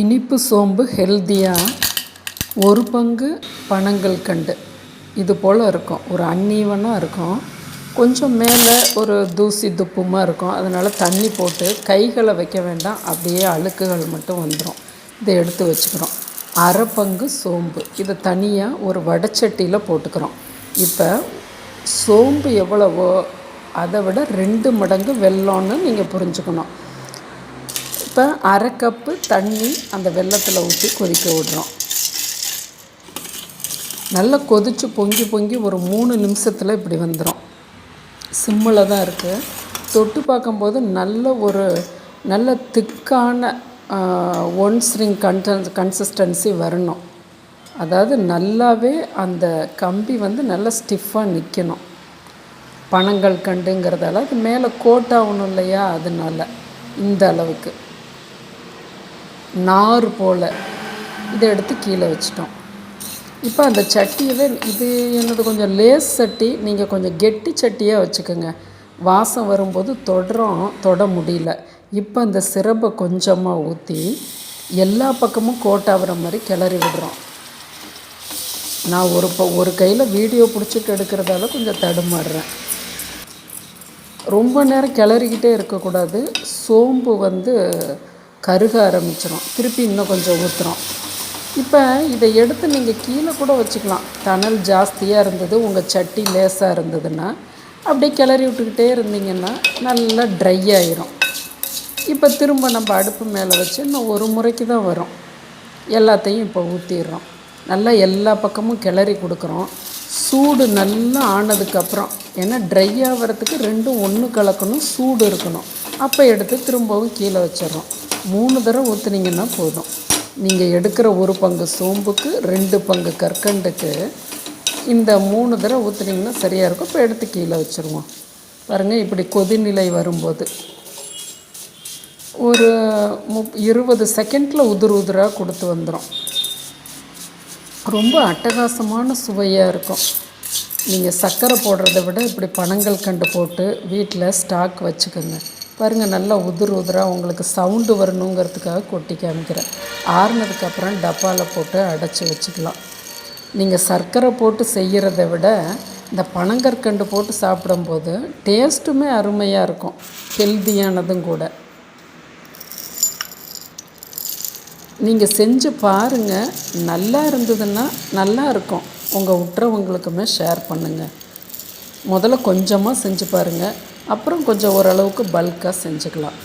இனிப்பு சோம்பு ஹெல்த்தியாக ஒரு பங்கு பனங்கல்கண்டு இது போல் இருக்கும். ஒரு அன்னீவனாக இருக்கும். கொஞ்சம் மேலே ஒரு தூசி துப்புமாக இருக்கும். அதனால் தண்ணி போட்டு கைகளை வைக்க வேண்டாம். அப்படியே அழுக்குகள் மட்டும் வந்துடும் இதை எடுத்து வச்சுக்கிறோம். அரை பங்கு சோம்பு. இதை தனியாக ஒரு வடச்சட்டியில் போட்டுக்கிறோம். இப்போ சோம்பு எவ்வளவோ அதை விட ரெண்டு மடங்கு வெள்ளம்னு நீங்கள் புரிஞ்சுக்கணும். இப்போ அரை கப்பு தண்ணி அந்த வெள்ளத்தில் ஊற்றி கொதிக்க விடுறோம். நல்லா கொதித்து பொங்கி பொங்கி ஒரு மூணு நிமிஷத்தில் இப்படி வந்துடும் சிம்மில் தான் இருக்குது தொட்டு பார்க்கும்போது நல்ல ஒரு நல்ல திக்கான ஒன் ஸ்ரிங் கன்டன் கன்சிஸ்டன்சி வரணும். அதாவது நல்லாவே அந்த கம்பி வந்து நல்லா ஸ்டிஃபாக நிற்கணும் பணங்கள் கண்டுங்கிறதால அது மேலே கோட் ஆகணும் இல்லையா? அதனால. இந்த அளவுக்கு. நார் போல். இதை எடுத்து கீழே வச்சிட்டோம். இப்போ அந்த சட்டியவே இது என்னது கொஞ்சம் லேஸ் சட்டி நீங்கள் கொஞ்சம் கெட்டி சட்டியாக வச்சுக்கோங்க. வாசம் வரும்போது தொடரும் தொட முடியல. இப்போ அந்த சிரப்பை கொஞ்சமாக ஊற்றி எல்லா பக்கமும் கோட்டாகிற மாதிரி கிளறி விடுறோம். நான் ஒரு ப ஒரு கையில் வீடியோ பிடிச்சிட்டு எடுக்கிறதால கொஞ்சம் தடுமாறுறேன். ரொம்ப நேரம் கிளறிக்கிட்டே இருக்கக்கூடாது. சோம்பு வந்து கருக ஆரம்பிச்சிடும் திருப்பி இன்னும் கொஞ்சம் ஊற்றுறோம் இப்போ இதை எடுத்து நீங்கள் கீழே கூட வச்சுக்கலாம். தணல் ஜாஸ்தியாக இருந்தது உங்கள் சட்டி லேசாக இருந்ததுன்னா அப்படியே கிளறி விட்டுக்கிட்டே இருந்தீங்கன்னா நல்லா ட்ரை ஆயிரும். இப்போ திரும்ப நம்ம அடுப்பு மேலே வச்சு இன்னும் ஒரு முறைக்கு தான் வரும். எல்லாத்தையும் இப்போ ஊற்றிடுறோம் நல்லா எல்லா பக்கமும் கிளறி கொடுக்குறோம். சூடு நல்லா ஆனதுக்கப்புறம் ஏன்னா ட்ரை ஆகிறதுக்கு ரெண்டும் ஒன்று கலக்கணும் சூடு இருக்கணும். அப்போ எடுத்து திரும்பவும் கீழே வச்சிடுறோம். மூணு தடவை ஊற்றுனீங்கன்னா போதும். நீங்கள் எடுக்கிற ஒரு பங்கு சோம்புக்கு ரெண்டு பங்கு கற்கண்டுக்கு இந்த மூணு தடவை ஊற்றுனீங்கன்னா சரியாக இருக்கும். இப்போ எடுத்து கீழே வச்சுருவோம். பாருங்கள் இப்படி கொதிநிலை வரும்போது. ஒரு முப் இருபது செகண்டில் உதிர் உதிராக கொடுத்து வந்துடும் ரொம்ப அட்டகாசமான சுவையாக இருக்கும். நீங்கள் சர்க்கரை போடுறத விட இப்படி பனங்கள் கண்டு போட்டு வீட்டில் ஸ்டாக் வச்சுக்கோங்க. பாருங்கள் நல்லா உதிர் உதிராக உங்களுக்கு சவுண்டு வரணுங்கிறதுக்காக கொட்டி காமிக்கிறேன். ஆறுனதுக்கப்புறம் டப்பாவில் போட்டு அடைச்சி வச்சுக்கலாம். நீங்கள் சர்க்கரை போட்டு செய்கிறத விட இந்த பனங்கற்கண்டு போட்டு சாப்பிடும்போது டேஸ்ட்டுமே அருமையாக இருக்கும். ஹெல்த்தியானதும் கூட. நீங்கள் செஞ்சு பாருங்கள் நல்லா இருந்ததுன்னா நல்லா இருக்கும். உங்கள் உற்றவங்களுக்குமே ஷேர் பண்ணுங்கள் முதல்ல கொஞ்சமாக செஞ்சு பாருங்கள் அப்புறம் கொஞ்சம் ஓரளவுக்கு பல்காக செஞ்சுக்கலாம்.